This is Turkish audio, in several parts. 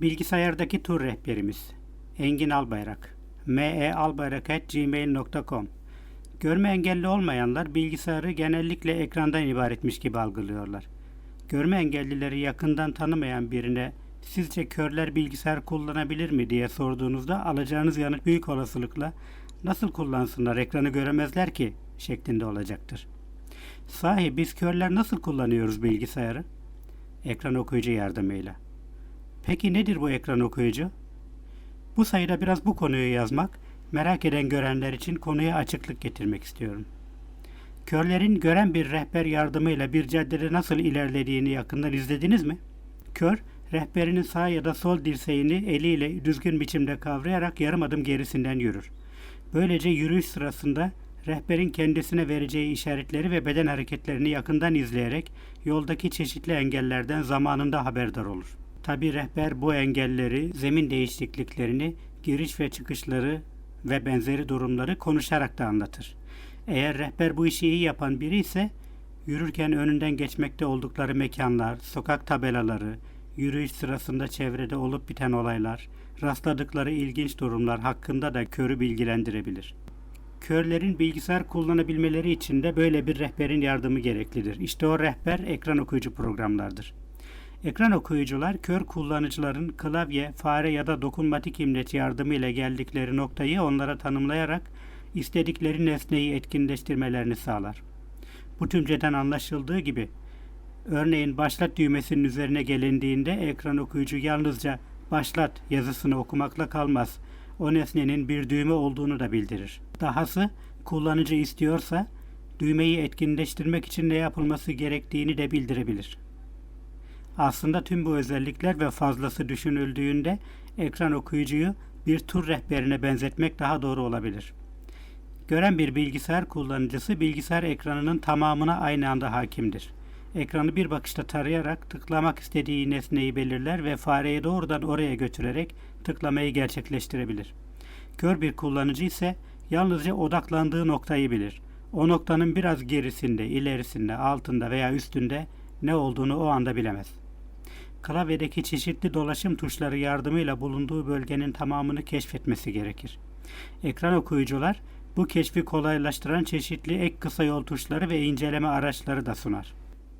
Bilgisayardaki tur rehberimiz Engin Albayrak mealbayrak.gmail.com Görme engelli olmayanlar bilgisayarı genellikle ekrandan ibaretmiş gibi algılıyorlar. Görme engellileri yakından tanımayan birine sizce körler bilgisayar kullanabilir mi diye sorduğunuzda alacağınız yanıt büyük olasılıkla nasıl kullansınlar ekranı göremezler ki şeklinde olacaktır. Sahi biz körler nasıl kullanıyoruz bilgisayarı? Ekran okuyucu yardımıyla. Peki nedir bu ekran okuyucu? Bu sayıda biraz bu konuyu yazmak, merak eden görenler için konuya açıklık getirmek istiyorum. Körlerin gören bir rehber yardımıyla bir caddede nasıl ilerlediğini yakından izlediniz mi? Kör, rehberinin sağ ya da sol dirseğini eliyle düzgün biçimde kavrayarak yarım adım gerisinden yürür. Böylece yürüyüş sırasında rehberin kendisine vereceği işaretleri ve beden hareketlerini yakından izleyerek yoldaki çeşitli engellerden zamanında haberdar olur. Tabi rehber bu engelleri, zemin değişikliklerini, giriş ve çıkışları ve benzeri durumları konuşarak da anlatır. Eğer rehber bu işi iyi yapan biri ise yürürken önünden geçmekte oldukları mekanlar, sokak tabelaları, yürüyüş sırasında çevrede olup biten olaylar, rastladıkları ilginç durumlar hakkında da körü bilgilendirebilir. Körlerin bilgisayar kullanabilmeleri için de böyle bir rehberin yardımı gereklidir. İşte o rehber ekran okuyucu programlardır. Ekran okuyucular kör kullanıcıların klavye, fare ya da dokunmatik imleç yardımıyla geldikleri noktayı onlara tanımlayarak istedikleri nesneyi etkinleştirmelerini sağlar. Bu tümceden anlaşıldığı gibi örneğin başlat düğmesinin üzerine gelindiğinde ekran okuyucu yalnızca başlat yazısını okumakla kalmaz. O nesnenin bir düğme olduğunu da bildirir. Dahası kullanıcı istiyorsa düğmeyi etkinleştirmek için ne yapılması gerektiğini de bildirebilir. Aslında tüm bu özellikler ve fazlası düşünüldüğünde ekran okuyucuyu bir tur rehberine benzetmek daha doğru olabilir. Gören bir bilgisayar kullanıcısı bilgisayar ekranının tamamına aynı anda hakimdir. Ekranı bir bakışta tarayarak tıklamak istediği nesneyi belirler ve fareyi doğrudan oraya götürerek tıklamayı gerçekleştirebilir. Kör bir kullanıcı ise yalnızca odaklandığı noktayı bilir. O noktanın biraz gerisinde, ilerisinde, altında veya üstünde ne olduğunu o anda bilemez. Klavyedeki çeşitli dolaşım tuşları yardımıyla bulunduğu bölgenin tamamını keşfetmesi gerekir. Ekran okuyucular bu keşfi kolaylaştıran çeşitli ek kısa yol tuşları ve inceleme araçları da sunar.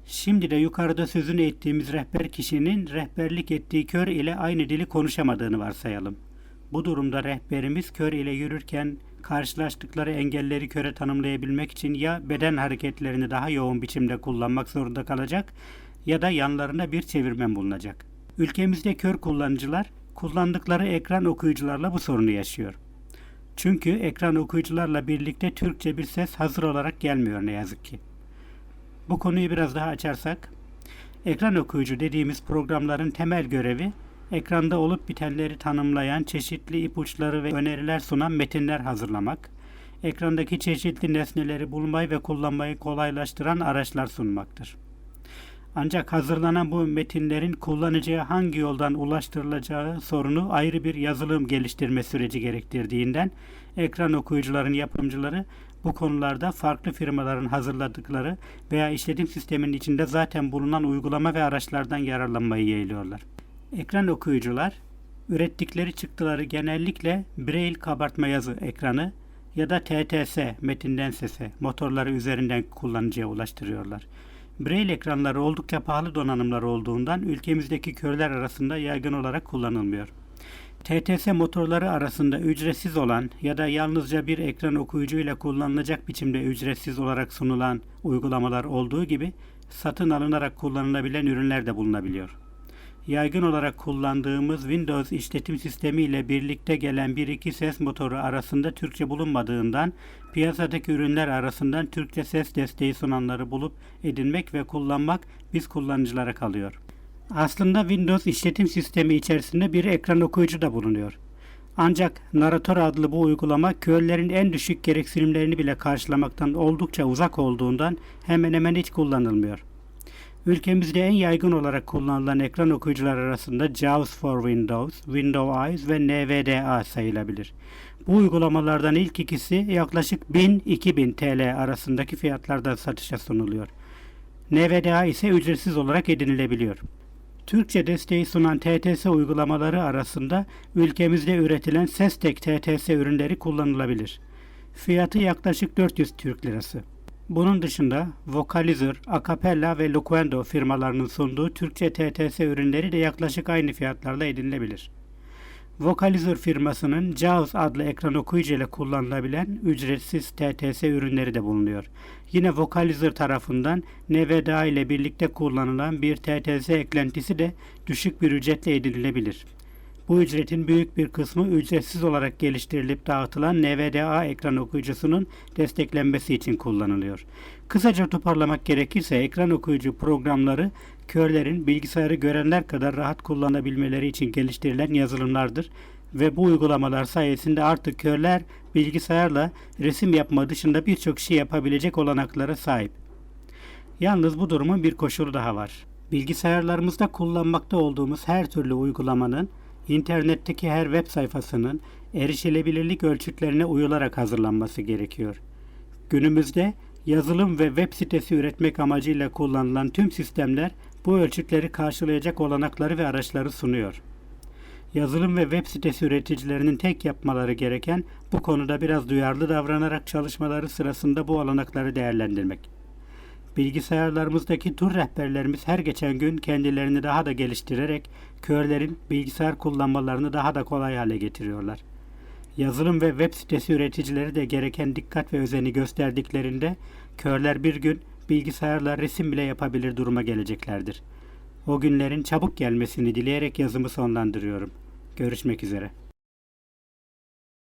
Şimdi de yukarıda sözünü ettiğimiz rehber kişinin rehberlik ettiği kör ile aynı dili konuşamadığını varsayalım. Bu durumda rehberimiz kör ile yürürken karşılaştıkları engelleri köre tanımlayabilmek için ya beden hareketlerini daha yoğun biçimde kullanmak zorunda kalacak ya da yanlarına bir çevirmen bulunacak. Ülkemizde kör kullanıcılar kullandıkları ekran okuyucularla bu sorunu yaşıyor. Çünkü ekran okuyucularla birlikte Türkçe bir ses hazır olarak gelmiyor ne yazık ki. Bu konuyu biraz daha açarsak, ekran okuyucu dediğimiz programların temel görevi ekranda olup bitenleri tanımlayan çeşitli ipuçları ve öneriler sunan metinler hazırlamak, ekrandaki çeşitli nesneleri bulmayı ve kullanmayı kolaylaştıran araçlar sunmaktır. Ancak hazırlanan bu metinlerin kullanıcıya hangi yoldan ulaştırılacağı sorunu ayrı bir yazılım geliştirme süreci gerektirdiğinden ekran okuyucuların yapımcıları bu konularda farklı firmaların hazırladıkları veya işletim sisteminin içinde zaten bulunan uygulama ve araçlardan yararlanmayı yeğliyorlar. Ekran okuyucular ürettikleri çıktıları genellikle Braille kabartma yazı ekranı ya da TTS metinden sese motorları üzerinden kullanıcıya ulaştırıyorlar. Braille ekranları oldukça pahalı donanımlar olduğundan ülkemizdeki körler arasında yaygın olarak kullanılmıyor. TTS motorları arasında ücretsiz olan ya da yalnızca bir ekran okuyucuyla kullanılacak biçimde ücretsiz olarak sunulan uygulamalar olduğu gibi satın alınarak kullanılabilen ürünler de bulunabiliyor. Yaygın olarak kullandığımız Windows işletim sistemi ile birlikte gelen bir iki ses motoru arasında Türkçe bulunmadığından piyasadaki ürünler arasından Türkçe ses desteği sunanları bulup edinmek ve kullanmak biz kullanıcılara kalıyor. Aslında Windows işletim sistemi içerisinde bir ekran okuyucu da bulunuyor. Ancak Narrator adlı bu uygulama körlerin en düşük gereksinimlerini bile karşılamaktan oldukça uzak olduğundan hemen hemen hiç kullanılmıyor. Ülkemizde en yaygın olarak kullanılan ekran okuyucular arasında JAWS for Windows, Windows Eyes ve NVDA sayılabilir. Bu uygulamalardan ilk ikisi yaklaşık 1000-2000 TL arasındaki fiyatlarda satışa sunuluyor. NVDA ise ücretsiz olarak edinilebiliyor. Türkçe desteği sunan TTS uygulamaları arasında ülkemizde üretilen Sestek TTS ürünleri kullanılabilir. Fiyatı yaklaşık 400 Türk Lirası. Bunun dışında Vocalizer, Acapella ve Loquendo firmalarının sunduğu Türkçe TTS ürünleri de yaklaşık aynı fiyatlarla edinilebilir. Vocalizer firmasının JAWS adlı ekran okuyucu ile kullanılabilen ücretsiz TTS ürünleri de bulunuyor. Yine Vocalizer tarafından NVDA ile birlikte kullanılan bir TTS eklentisi de düşük bir ücretle edinilebilir. Bu ücretin büyük bir kısmı ücretsiz olarak geliştirilip dağıtılan NVDA ekran okuyucusunun desteklenmesi için kullanılıyor. Kısaca toparlamak gerekirse ekran okuyucu programları körlerin bilgisayarı görenler kadar rahat kullanabilmeleri için geliştirilen yazılımlardır ve bu uygulamalar sayesinde artık körler bilgisayarla resim yapma dışında birçok şey yapabilecek olanaklara sahip. Yalnız bu durumun bir koşulu daha var. Bilgisayarlarımızda kullanmakta olduğumuz her türlü uygulamanın internetteki her web sayfasının erişilebilirlik ölçütlerine uyularak hazırlanması gerekiyor. Günümüzde yazılım ve web sitesi üretmek amacıyla kullanılan tüm sistemler bu ölçütleri karşılayacak olanakları ve araçları sunuyor. Yazılım ve web sitesi üreticilerinin tek yapmaları gereken bu konuda biraz duyarlı davranarak çalışmaları sırasında bu olanakları değerlendirmek. Bilgisayarlarımızdaki tur rehberlerimiz her geçen gün kendilerini daha da geliştirerek körlerin bilgisayar kullanmalarını daha da kolay hale getiriyorlar. Yazılım ve web sitesi üreticileri de gereken dikkat ve özeni gösterdiklerinde körler bir gün bilgisayarla resim bile yapabilir duruma geleceklerdir. O günlerin çabuk gelmesini dileyerek yazımı sonlandırıyorum. Görüşmek üzere.